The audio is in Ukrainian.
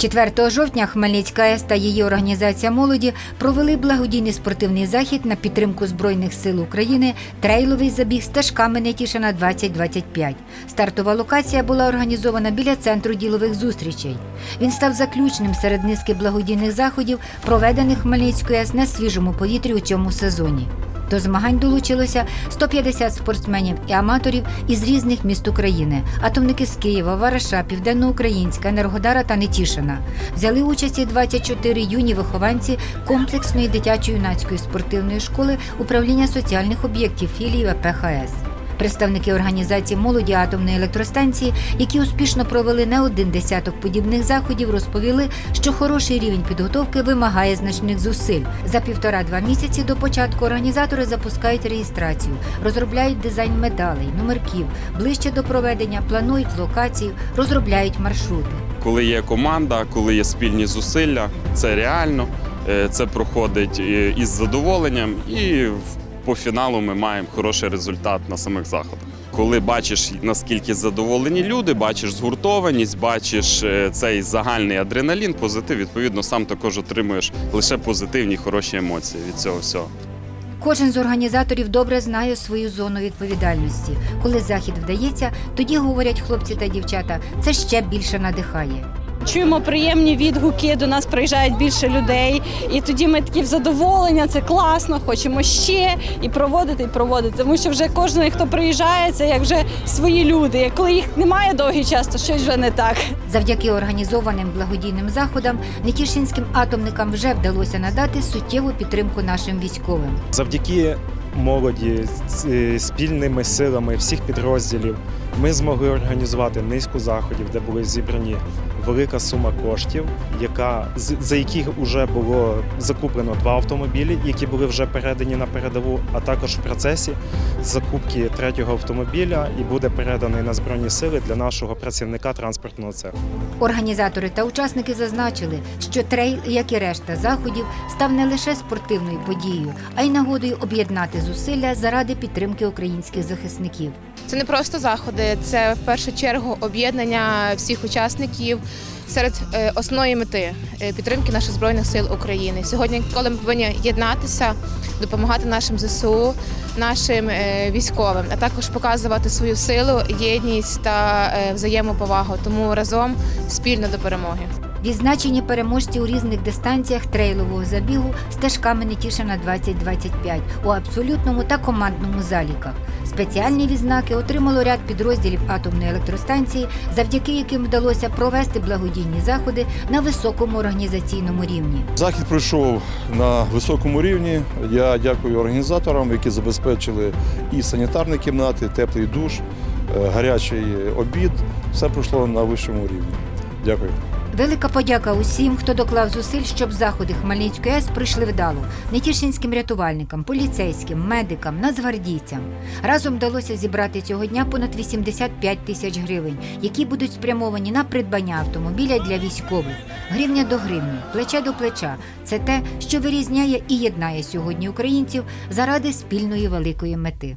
4 жовтня Хмельницька АЕС та її організація молоді провели благодійний спортивний захід на підтримку Збройних сил України трейловий забіг стежками Нетішина 2025. Стартова локація була організована біля центру ділових зустрічей. Він став заключним серед низки благодійних заходів, проведених Хмельницькою АЕС на свіжому повітрі у цьому сезоні. До змагань долучилося 150 спортсменів і аматорів із різних міст України. Атомники з Києва, Вараша, Південноукраїнська, Енергодара та Нетішина. Взяли участь і 24 юні вихованці комплексної дитячо-юнацької спортивної школи управління соціальних об'єктів філії ВПХС. Представники організації молоді атомної електростанції, які успішно провели не один десяток подібних заходів, розповіли, що хороший рівень підготовки вимагає значних зусиль. За півтора-два місяці до початку організатори запускають реєстрацію, розробляють дизайн медалей, номерків, ближче до проведення планують локацію, розробляють маршрути. Коли є команда, коли є спільні зусилля, це реально, е, це проходить е, із задоволенням, і в- по фіналу ми маємо хороший результат на самих заходах. Коли бачиш, наскільки задоволені люди, бачиш згуртованість, бачиш е, цей загальний адреналін, позитив, відповідно, сам також отримуєш лише позитивні хороші емоції від цього всього. Кожен з організаторів добре знає свою зону відповідальності. Коли захід вдається, тоді говорять хлопці та дівчата, це ще більше надихає. Чуємо приємні відгуки, до нас приїжджають більше людей, і тоді ми такі в задоволення, це класно, хочемо ще і проводити, і проводити. Тому що вже кожен, хто приїжджає, це як вже свої люди. Як Коли їх немає довгий час, то щось вже не так. Завдяки організованим благодійним заходам Нетішинським атомникам вже вдалося надати суттєву підтримку нашим військовим. Завдяки молоді з- е, спільними силами всіх підрозділів ми змогли організувати низку заходів, де були зібрані велика сума коштів, яка з- за яких вже було закуплено два автомобілі, які були вже передані на передову, а також в процесі закупки третього автомобіля і буде переданий на збройні сили для нашого працівника транспортного цеху. Організатори та учасники зазначили, що трейл, як і решта заходів, став не лише спортивною подією, а й нагодою об'єднати зусилля заради підтримки українських захисників. Це не просто заходи, це в першу чергу об'єднання всіх учасників серед е, основної мети е, підтримки наших збройних сил України. Сьогодні, коли ми повинні єднатися, допомагати нашим ЗСУ, нашим е, військовим, а також показувати свою силу, єдність та взаємоповагу. Тому разом спільно до перемоги. Відзначені переможці у різних дистанціях трейлового забігу стежками Нетішина 2025 у абсолютному та командному заліках. Спеціальні відзнаки отримало ряд підрозділів атомної електростанції, завдяки яким вдалося провести благодійні заходи на високому організаційному рівні. Захід пройшов на високому рівні. Я дякую організаторам, які забезпечили і санітарні кімнати, теплий душ, е, гарячий обід. Все пройшло на вищому рівні. Дякую. Велика подяка усім, хто доклав зусиль, щоб заходи Хмельницької АЕС пройшли вдало. Нетішинським рятувальникам, поліцейським, медикам, нацгвардійцям. Разом вдалося зібрати цього дня понад 85 тисяч гривень, які будуть спрямовані на придбання автомобіля для військових. Гривня до гривні, плече до плеча. Це те, що вирізняє і єднає сьогодні українців заради спільної великої мети.